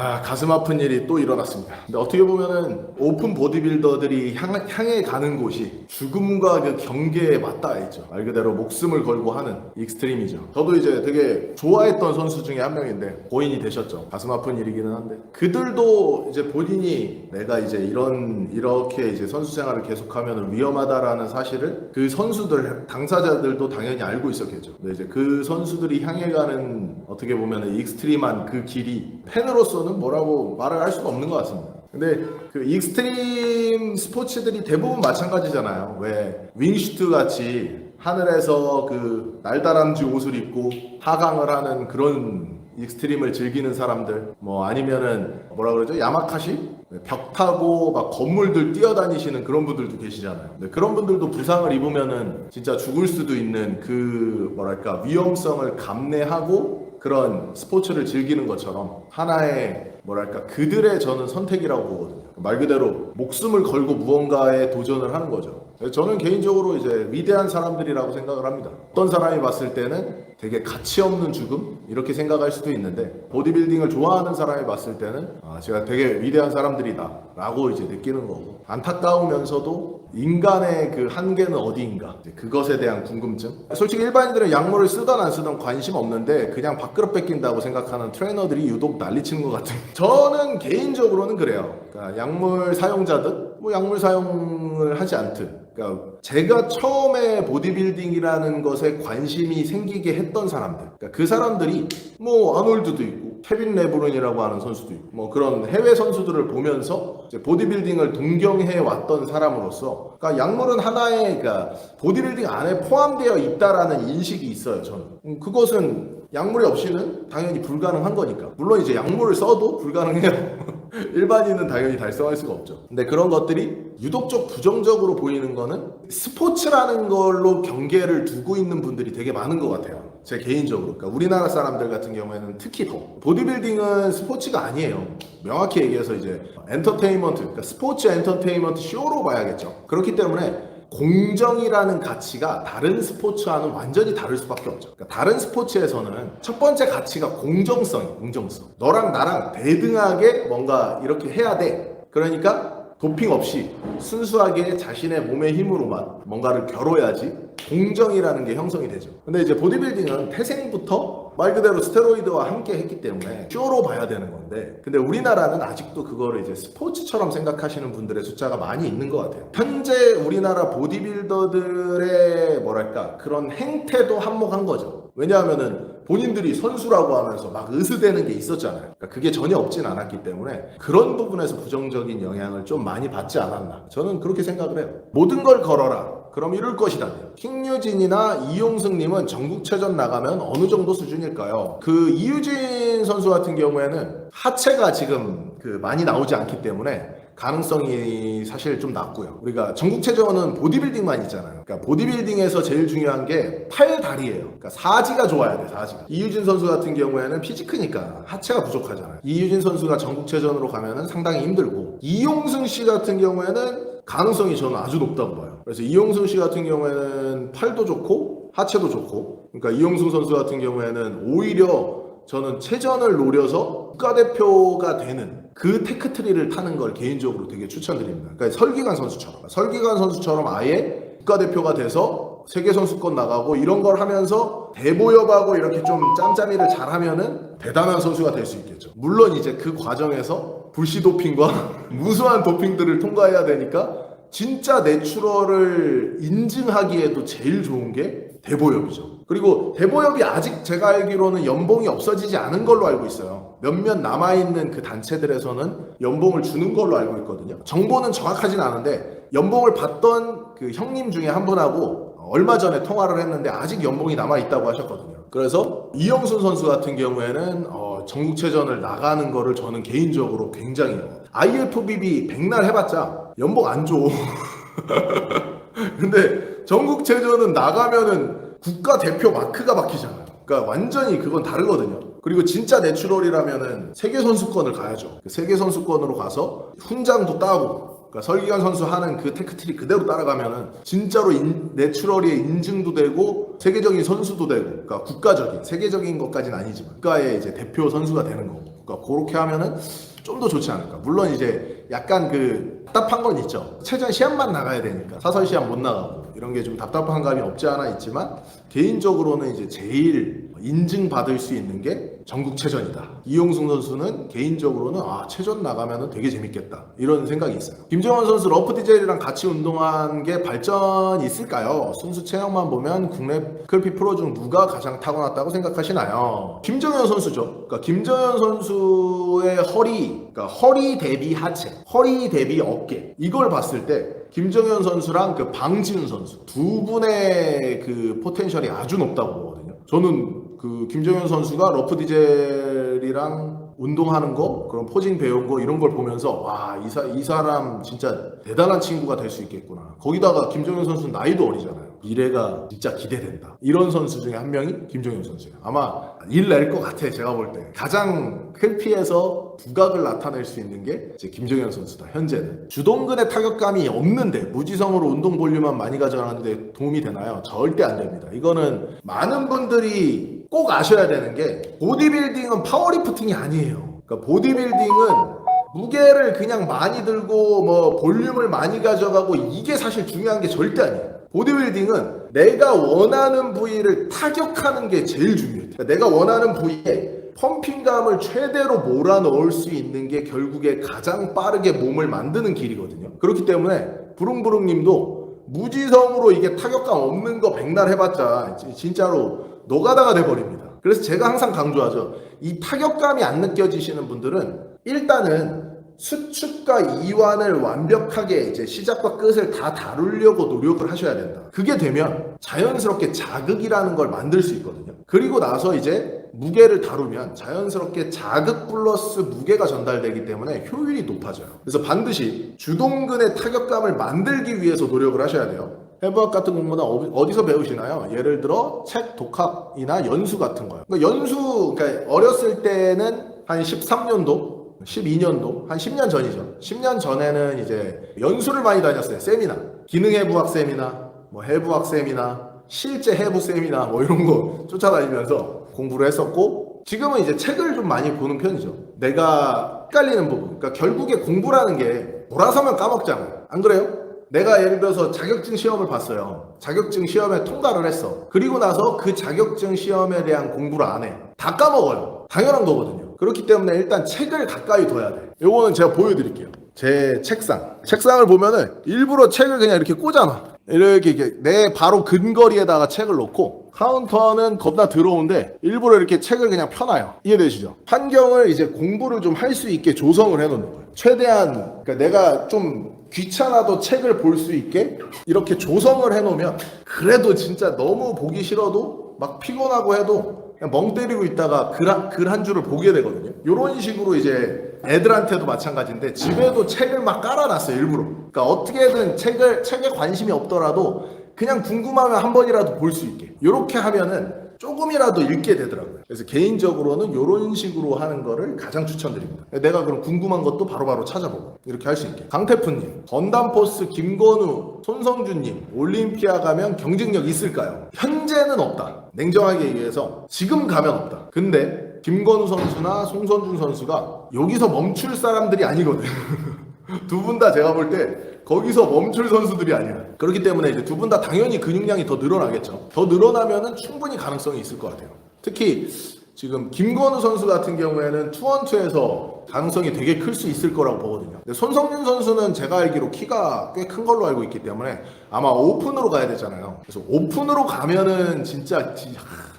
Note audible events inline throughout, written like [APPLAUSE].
Ah, 아 가슴 아픈 일이 또 일어났습니다. 근데 어떻게 보면은 오픈 보디빌더들이 향, 향해 가는 곳이 죽음과 그 경계에 맞닿아 있죠. 말 그대로 목숨을 걸고 하는 익스트림이죠. 저도 이제 되게 좋아했던 선수 중에 한 명인데 고인이 되셨죠. 가슴 아픈 일이기는 한데 그들도 이제 본인이 내가 이제 이런 이렇게 이제 선수 생활을 계속하면 위험하다라는 사실을 그 선수들 당사자들도 당연히 알고 있었겠죠. 근데 이제 그 선수들이 향해 가는 어떻게 보면 익스트림한 그 길이 팬으로서는 뭐 라고 말을 할 수가 없는 것 같습니다. 근데 그 익스트림 스포츠들이 대부분 마찬가지잖아요. 왜 윙슈트 같이 하늘에서 그 날다람쥐 옷을 입고 하강을 하는 그런 익스트림을 즐기는 사람들 뭐 아니면은 뭐라 그러죠 야마카시 벽 타고 막 건물들 뛰어다니시는 그런 분들도 계시잖아요. 그런 분들도 부상을 입으면은 진짜 죽을 수도 있는 그 뭐랄까 위험성을 감내하고 그런 스포츠를 즐기는 것처럼 하나의 뭐랄까 그들의 저는 선택이라고 보거든요. 말 그대로 목숨을 걸고 무언가에 도전을 하는 거죠. 저는 개인적으로 이제 위대한 사람들이라고 생각을 합니다. 어떤 사람이 봤을 때는 되게 가치 없는 죽음 이렇게 생각할 수도 있는데 보디빌딩을 좋아하는 사람이 봤을 때는 아, 제가 되게 위대한 사람들이다라고 이제 느끼는 거고 안타까우면서도 인간의 그 한계는 어디인가 그것에 대한 궁금증. 솔직히 일반인들은 약물을 쓰던 안 쓰던 관심 없는데 그냥 밥그릇 뺏긴다고 생각하는 트레이너들이 유독 난리치는 것 같아요. [LAUGHS] 저는 개인적으로는 그래요. 그러니까 약물 사용자 든 뭐 약물 사용을 하지 않든. 그러니까 제가 처음에 보디빌딩이라는 것에 관심이 생기게 했던 사람들. 그러니까 그 사람들이 뭐 아놀드도 있고 케빈 레브론이라고 하는 선수도 있고 뭐 그런 해외 선수들을 보면서 보디빌딩을 동경해 왔던 사람으로서 그러니까 약물은 하나의 그러니까 보디빌딩 안에 포함되어 있다라는 인식이 있어요 저는. 음, 그것은 약물이 없이는 당연히 불가능한 거니까 물론 이제 약물을 써도 불가능해요 [LAUGHS] 일반인은 당연히 달성할 수가 없죠. 근데 그런 것들이 유독적 부정적으로 보이는 거는 스포츠라는 걸로 경계를 두고 있는 분들이 되게 많은 것 같아요. 제 개인적으로. 그러니까 우리나라 사람들 같은 경우에는 특히 더. 보디빌딩은 스포츠가 아니에요. 명확히 얘기해서 이제 엔터테인먼트, 그러니까 스포츠 엔터테인먼트 쇼로 봐야겠죠. 그렇기 때문에 공정이라는 가치가 다른 스포츠와는 완전히 다를 수밖에 없죠. 그러니까 다른 스포츠에서는 첫 번째 가치가 공정성이 공정성. 너랑 나랑 대등하게 뭔가 이렇게 해야 돼. 그러니까 도핑 없이 순수하게 자신의 몸의 힘으로만 뭔가를 겨뤄야지 공정이라는 게 형성이 되죠. 근데 이제 보디빌딩은 태생부터 말 그대로 스테로이드와 함께 했기 때문에 쇼로 봐야 되는 건데 근데 우리나라는 아직도 그거를 이제 스포츠처럼 생각하시는 분들의 숫자가 많이 있는 것 같아요. 현재 우리나라 보디빌더들의 뭐랄까 그런 행태도 한몫한 거죠. 왜냐하면은 본인들이 선수라고 하면서 막 으스대는 게 있었잖아요. 그러니까 그게 전혀 없진 않았기 때문에 그런 부분에서 부정적인 영향을 좀 많이 받지 않았나. 저는 그렇게 생각을 해요. 모든 걸 걸어라. 그럼 이룰 것이다. 킹유진이나 이용승님은 전국체전 나가면 어느 정도 수준일까요? 그 이유진 선수 같은 경우에는 하체가 지금 그 많이 나오지 않기 때문에 가능성이 사실 좀 낮고요. 우리가 전국체전은 보디빌딩만 있잖아요. 그러니까 보디빌딩에서 제일 중요한 게 팔 다리예요. 그러니까 사지가 좋아야 돼, 사지가. 이유진 선수 같은 경우에는 피지크니까 하체가 부족하잖아요. 이유진 선수가 전국체전으로 가면은 상당히 힘들고 이용승 씨 같은 경우에는 가능성이 저는 아주 높다고 봐요. 그래서 이용승 씨 같은 경우에는 팔도 좋고 하체도 좋고 그러니까 이용승 선수 같은 경우에는 오히려 저는 체전을 노려서 국가대표가 되는 그 테크트리를 타는 걸 개인적으로 되게 추천드립니다. 그러니까 설기관 선수처럼 설기관 선수처럼 아예 국가대표가 돼서 세계 선수권 나가고 이런 걸 하면서 대보협하고 이렇게 좀 짬짬이를 잘하면은 대단한 선수가 될 수 있겠죠. 물론 이제 그 과정에서 불시 도핑과 [LAUGHS] 무수한 도핑들을 통과해야 되니까 진짜 내추럴을 인증하기에도 제일 좋은 게 대보협이죠. 그리고 대보협이 아직 제가 알기로는 연봉이 없어지지 않은 걸로 알고 있어요. 몇몇 남아있는 그 단체들에서는 연봉을 주는 걸로 알고 있거든요. 정보는 정확하진 않은데 연봉을 받던 그 형님 중에 한 분하고 얼마 전에 통화를 했는데 아직 연봉이 남아있다고 하셨거든요. 그래서 이영순 선수 같은 경우에는 어, 전국체전을 나가는 거를 저는 개인적으로 굉장히 IFBB 백날 해봤자 연봉 안 줘. [LAUGHS] 근데 전국체전은 나가면은 국가대표 마크가 박히잖아요. 그러니까 완전히 그건 다르거든요. 그리고 진짜 내추럴이라면은 세계 선수권을 가야죠. 그 세계 선수권으로 가서 훈장도 따고 그러니까 설기관 선수 하는 그 테크트리 그대로 따라가면은 진짜로 인, 내추럴의 인증도 되고 세계적인 선수도 되고 그러니까 국가적인 세계적인 것까지는 아니지만 국가의 이제 대표 선수가 되는 거고 그러니까 그렇게 하면은 좀 더 좋지 않을까. 물론 이제 약간 그 답답한 건 있죠. 최전 시합만 나가야 되니까 사설 시합 못 나가고 이런 게 좀 답답한 감이 없지 않아 있지만 개인적으로는 이제 제일 인증받을 수 있는 게 전국체전이다. 이용승 선수는 개인적으로는 아 체전 나가면은 되게 재밌겠다 이런 생각이 있어요. 김정원 선수 러프 디젤이랑 같이 운동한 게 발전이 있을까요? 순수 체형만 보면 국내 클피 프로 중 누가 가장 타고났다고 생각하시나요? 김정현 선수죠. 그러니까 김정현 선수의 허리, 그러니까 허리 대비 하체, 허리 대비 어깨 이걸 봤을 때 김정현 선수랑 그 방지훈 선수 두 분의 그 포텐셜이 아주 높다고 보거든요. 저는 그 김정현 선수가 러프 디젤이랑 운동하는 거, 그런 포징 배운 거 이런 걸 보면서 와, 이, 사, 이 사람 진짜 대단한 친구가 될 수 있겠구나. 거기다가 김정현 선수는 나이도 어리잖아요. 미래가 진짜 기대된다. 이런 선수 중에 한 명이 김정현 선수예요. 아마 일 낼 것 같아, 제가 볼 때. 가장 클피에서 두각을 나타낼 수 있는 게 이제 김정현 선수다, 현재는. 주동근의 타격감이 없는데 무지성으로 운동 볼륨만 많이 가져가는데 도움이 되나요? 절대 안 됩니다. 이거는 많은 분들이 꼭 아셔야 되는 게 보디빌딩은 파워리프팅이 아니에요. 그러니까 보디빌딩은 무게를 그냥 많이 들고 뭐 볼륨을 많이 가져가고 이게 사실 중요한 게 절대 아니에요. 보디빌딩은 내가 원하는 부위를 타격하는 게 제일 중요해요. 그러니까 내가 원하는 부위에 펌핑감을 최대로 몰아넣을 수 있는 게 결국에 가장 빠르게 몸을 만드는 길이거든요. 그렇기 때문에 부릉부릉님도 무지성으로 이게 타격감 없는 거 백날 해봤자 지- 진짜로 노가다가 돼버립니다. 그래서 제가 항상 강조하죠. 이 타격감이 안 느껴지시는 분들은 일단은 수축과 이완을 완벽하게 이제 시작과 끝을 다 다루려고 노력을 하셔야 된다. 그게 되면 자연스럽게 자극이라는 걸 만들 수 있거든요. 그리고 나서 이제 무게를 다루면 자연스럽게 자극 플러스 무게가 전달되기 때문에 효율이 높아져요. 그래서 반드시 주동근의 타격감을 만들기 위해서 노력을 하셔야 돼요. 해부학 같은 공부는 어- 어디서 배우시나요? 예를 들어 책 독학이나 연수 같은 거요. 그러니까 연수, 그러니까 어렸을 때는 한 13년도, 12년도, 한 10년 전이죠. 10년 전에는 이제 연수를 많이 다녔어요. 세미나, 기능 해부학 세미나, 뭐 해부학 세미나, 실제 해부 세미나 뭐 이런 거 쫓아다니면서 공부를 했었고 지금은 이제 책을 좀 많이 보는 편이죠. 내가 헷갈리는 부분. 그러니까 결국에 공부라는 게 돌아서면 까먹잖아요. 안 그래요? 내가 예를 들어서 자격증 시험을 봤어요. 자격증 시험에 통과를 했어. 그리고 나서 그 자격증 시험에 대한 공부를 안 해. 다 까먹어요. 당연한 거거든요. 그렇기 때문에 일단 책을 가까이 둬야 돼. 요거는 제가 보여드릴게요. 제 책상. 책상을 보면은 일부러 책을 그냥 이렇게 꽂아놔. 이렇게, 이렇게 내 바로 근거리에다가 책을 놓고 카운터는 겁나 더러운데 일부러 이렇게 책을 그냥 펴놔요. 이해되시죠? 환경을 이제 공부를 좀 할 수 있게 조성을 해놓는 거예요. 최대한 그러니까 내가 좀 귀찮아도 책을 볼 수 있게 이렇게 조성을 해놓으면 그래도 진짜 너무 보기 싫어도 막 피곤하고 해도 그냥 멍 때리고 있다가 글 한, 줄을 보게 되거든요. 이런 식으로 이제 애들한테도 마찬가지인데 집에도 책을 막 깔아놨어요 일부러. 그러니까 어떻게든 책을 책에 관심이 없더라도 그냥 궁금하면 한 번이라도 볼 수 있게. 이렇게 하면은 조금이라도 읽게 되더라고요. 그래서 개인적으로는 이런 식으로 하는 거를 가장 추천드립니다. 내가 그럼 궁금한 것도 바로바로 찾아보고 이렇게 할 수 있게. 강태프님, 건담포스 김건우, 손성준님, 올림피아 가면 경쟁력 있을까요? 현재는 없다. 냉정하게 얘기해서 지금 가면 없다. 근데 김건우 선수나 송선준 선수가 여기서 멈출 사람들이 아니거든. [LAUGHS] 두 분 다 제가 볼 때 거기서 멈출 선수들이 아니야. 그렇기 때문에 이제 두 분 다 당연히 근육량이 더 늘어나겠죠. 더 늘어나면은 충분히 가능성이 있을 것 같아요. 특히 지금 김건우 선수 같은 경우에는 투원투에서 가능성이 되게 클 수 있을 거라고 보거든요. 근데 손성윤 선수는 제가 알기로 키가 꽤 큰 걸로 알고 있기 때문에 아마 오픈으로 가야 되잖아요. 그래서 오픈으로 가면은 진짜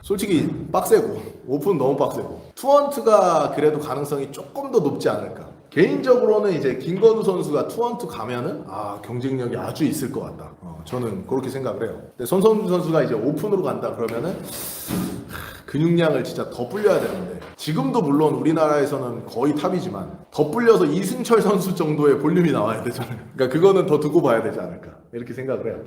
솔직히 빡세고 오픈 너무 빡세고 투원투가 그래도 가능성이 조금 더 높지 않을까. 개인적으로는 이제 김건우 선수가 투원투 가면은 아 경쟁력이 아주 있을 것 같다. 어, 저는 그렇게 생각을 해요. 근데 손성준 선수가 이제 오픈으로 간다 그러면은 하, 근육량을 진짜 더 불려야 되는데 지금도 물론 우리나라에서는 거의 탑이지만 더 불려서 이승철 선수 정도의 볼륨이 나와야 되잖아요. 그러니까 그거는 더 두고 봐야 되지 않을까 이렇게 생각을 해요.